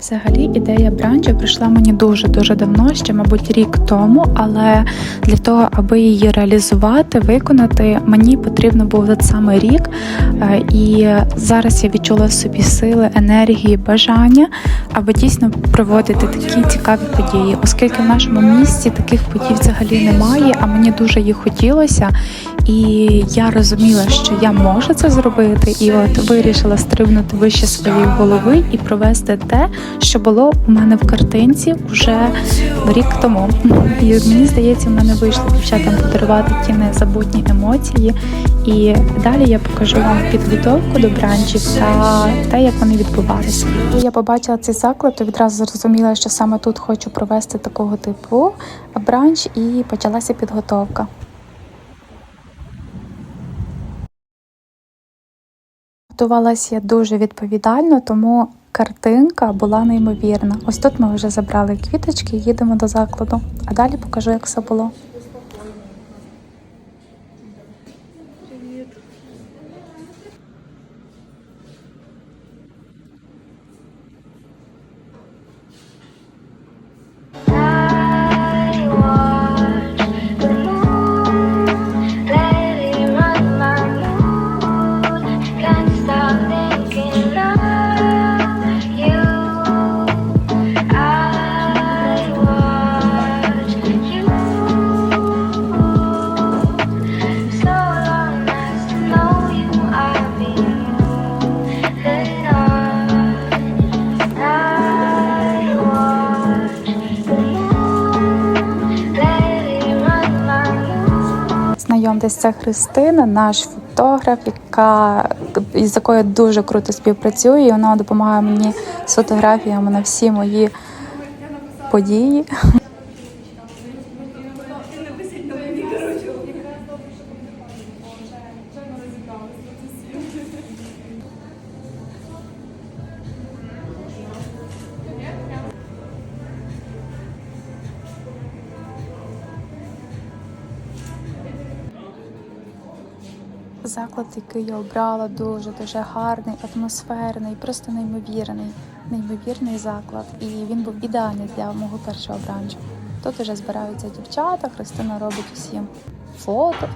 Взагалі, ідея бранчу прийшла мені дуже дуже давно, ще, мабуть, рік тому. Але для того, аби її реалізувати, виконати, мені потрібно був от саме рік. Е, І зараз я відчула в собі сили, енергії, бажання, аби дійсно проводити такі цікаві події, оскільки в нашому місті таких подій взагалі немає, а мені дуже їх хотілося. І я розуміла, що я можу це зробити, і от вирішила стрибнути вище своєї голови і провести те, що було у мене в картинці вже рік тому. І мені здається, в мене вийшло дівчатам подарувати ті незабутні емоції. І далі я покажу вам підготовку до бранчів та те, як вони відбувалися. Я побачила цей заклад, то відразу зрозуміла, що саме тут хочу провести такого типу бранч, і почалася підготовка. Готувалася я дуже відповідально, тому картинка була неймовірна. Ось тут ми вже забрали квіточки, їдемо до закладу. А далі покажу, як все було. Знайомтесь, це Христина, наш фотограф, яка із якою я дуже круто співпрацюю. І вона допомагає мені з фотографіями на всі мої події. Заклад, який я обрала, дуже дуже гарний, атмосферний, просто неймовірний, неймовірний заклад. І він був ідеальний для мого першого бранчу. Тут вже збираються дівчата, Христина робить усім фото.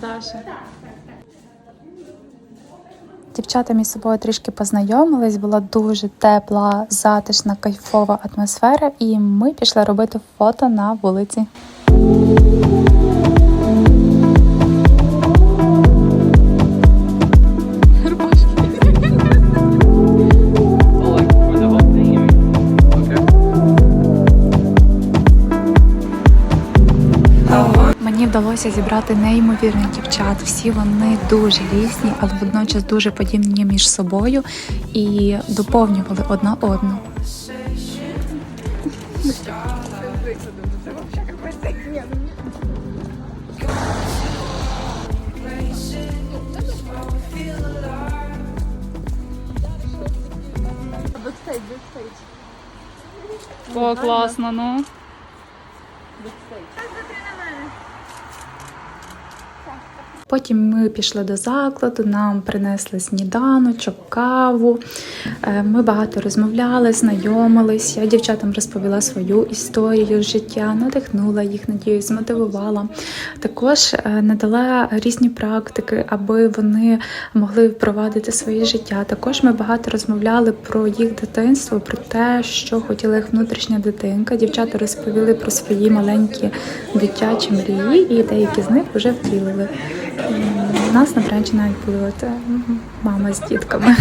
Даша. Дівчата між собою трішки познайомились, була дуже тепла, затишна, кайфова атмосфера, і ми пішли робити фото на вулиці. Мені вдалося зібрати неймовірних дівчат. Всі вони дуже різні, але водночас дуже подібні між собою і доповнювали одна одну. О, класно, ну. Thanks. Потім ми пішли до закладу, нам принесли сніданочок, каву. Е, Ми багато розмовляли, знайомились. Я дівчатам розповіла свою історію життя, надихнула їх, надіюсь, змотивувала. Також е, надала різні практики, аби вони могли впровадити своє життя. Також ми багато розмовляли про їх дитинство, про те, що хотіла їх внутрішня дитинка. Дівчата розповіли про свої маленькі дитячі мрії, і деякі з них вже втілили. Нас на бранчі навіть були е, мама з дітками.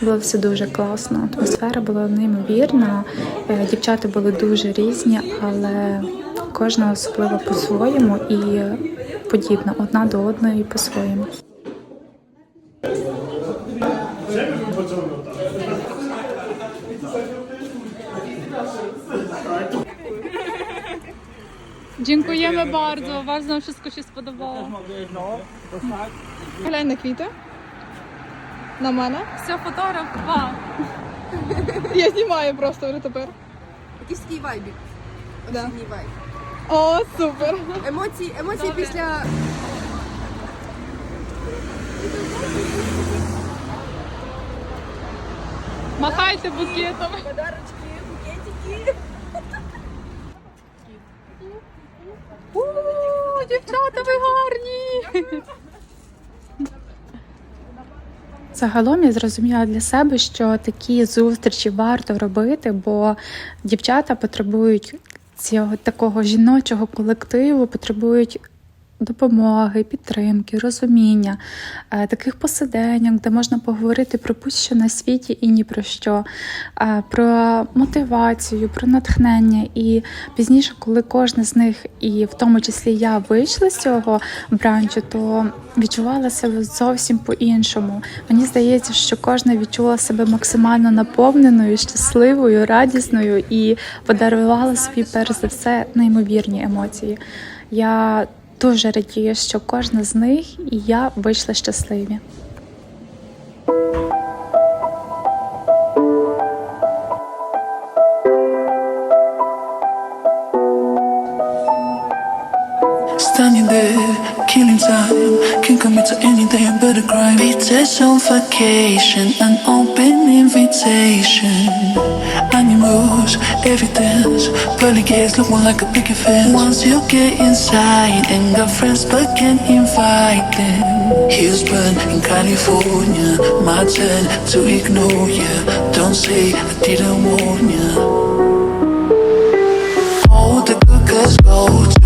Було все дуже класно. Атмосфера була неймовірна. Е, Дівчата були дуже різні, але кожна особливо по-своєму і подібна одна до одної по-своєму. Dziękujemy bardzo, bardzo nam wszystko się spodobało. Глянь на квіти. На мене. Все, фотограф, два. Я знімаю просто вже тепер. Якийсь такий вайбік. Да. Осінній вайб. О, супер. Емоції, емоції Добре. після. Махайте букетом. Подарочки, букетики. У, дівчата, ви гарні. Загалом я зрозуміла для себе, що такі зустрічі варто робити, бо дівчата потребують цього такого жіночого колективу, потребують допомоги, підтримки, розуміння, е, таких посиденьок, де можна поговорити про будь-що на світі і ні про що, е, про мотивацію, про натхнення. І пізніше, коли кожна з них, і в тому числі я вийшла з цього бранчу, то відчувала себе зовсім по-іншому. Мені здається, що кожна відчула себе максимально наповненою, щасливою, радісною і подарувала собі перш за все неймовірні емоції. Я дуже радію, що кожна з них і я вийшли щасливі. time. Can commit to anything but a crime It's on vacation An open invitation. Animals, evidence. Pearly gates look more like a picket fence. Once you get inside And got friends but can't invite them Houston in California. My turn to ignore you Don't say I didn't warn you All the good girls go